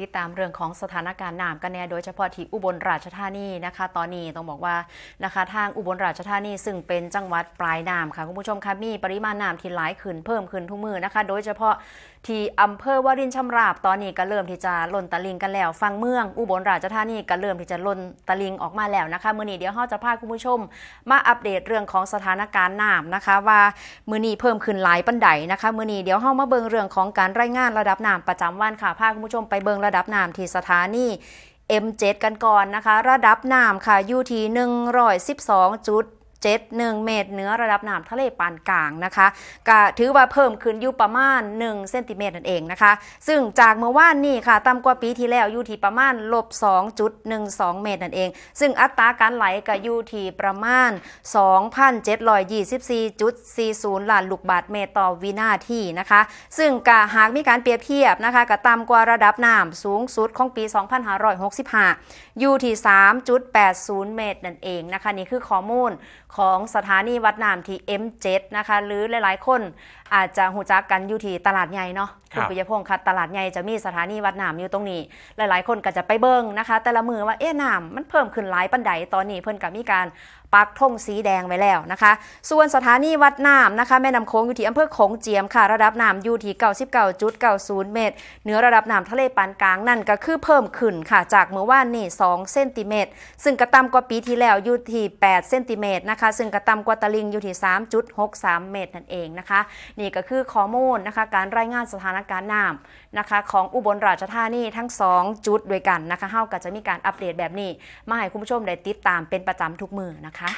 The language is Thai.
ติดตามเรื่องของสถานการณ์น้ำกันแน่โดยเฉพาะที่อุบลราชธานีนะคะ ตอนนี้ต้องบอกว่านะคะทางอุบลราชธานีซึ่งเป็นจังหวัดปลายน้ำค่ะคุณผู้ชมคะมีปริมาณน้ำที่ไหลขึ้นเพิ่มขึ้นทุกมือนะคะ โดยเฉพาะที่อำเภอวารินชำราบตอนนี้ก็เริ่มที่จะล้นตะลิงกันแล้วฟังเมือง อุบลราชธานีก็เริ่มที่จะล้นตะลิงออกมาแล้วนะคะมื้อนี้เดี๋ยวเราจะพาคุณผู้ชม มาอัปเดตเรื่องของสถานการณ์น้ำนะคะ ว่ามื้อนี้เพิ่มขึ้นหลายปันไดนะคะมื้อนี้เดี๋ยวเฮามาเบิ่งเรื่องของการรายงานระดับน้ำประจำวันค่ะพาคุณผู้ชมไปเบิ่งระระดับน้ำที่สถานี M7 กันก่อนนะคะ ระดับน้ำค่ะอยู่ที่112.8 1.71 เมตรเหนือระดับน้ำทะเลปานกลางนะคะก็ถือว่าเพิ่มขึ้นอยู่ประมาณ 1 เซนติเมตรนั่นเองนะคะ ซึ่งจากเมื่อวานนี้ค่ะต่ำกว่าปีที่แล้วอยู่ที่ประมาณลบ 2.12 เมตรนั่นเอง ซึ่งอัตราการไหลก็อยู่ที่ประมาณ 2,724.40ล้านลูกบาทเมตรต่อวินาทีนะคะ ซึ่งกหากมีการเปรียบเทียบนะคะกับต่ำกว่าระดับน้ำสูงสุดของปี 2565 อยู่ที่ 3.80 เมตรนั่นเองนะคะ นี่คือข้อมูลของสถานีวัดน้ำที่ M7 นะคะ หรือหลายๆ คน อาจจะหูจักกันอยู่ที่ตลาดใหญ่เนาะครับณปิยพงศ์ค่ะตลาดใหญ่จะมีสถานีวัดน้ำอยู่ตรงนี้ หลายๆ คนก็จะไปเบิ่งนะคะ แต่ละมือว่าเอ๊ะน้ำมันเพิ่มขึ้นหลายปันใดตอนนี้เพิ่นก็มีการปักธงสีแดงไว้แล้วนะคะ ส่วนสถานีวัดน้ำนะคะ แม่น้ำโขงอยู่ที่อำเภอโขงเจียมค่ะ ระดับน้ำอยู่ที่99.90 เมตรเหนือระดับน้ำทะเลปานกลางนั่นก็คือเพิ่มขึ้นค่ะจากเมื่อวานนี่2เซนติเมตรซึ่งกระต่ำกว่าปีที่แล้วอยู่ที่8เซนติเมตรนะคะ ซึ่งกระต่ำกว่าตะลิงอยู่ที่ 3.63 เมตรนั่นเองนะคะนี่ก็คือข้อมูลนะคะการรายงานสถานการณ์น้ำนะคะของอุบลราชธานีทั้ง 2 จุดด้วยกันนะคะเฮาก็จะมีการอัปเดตแบบนี้ มาให้คุณผู้ชมได้ติดตามเป็นประจำทุกมือนะคะ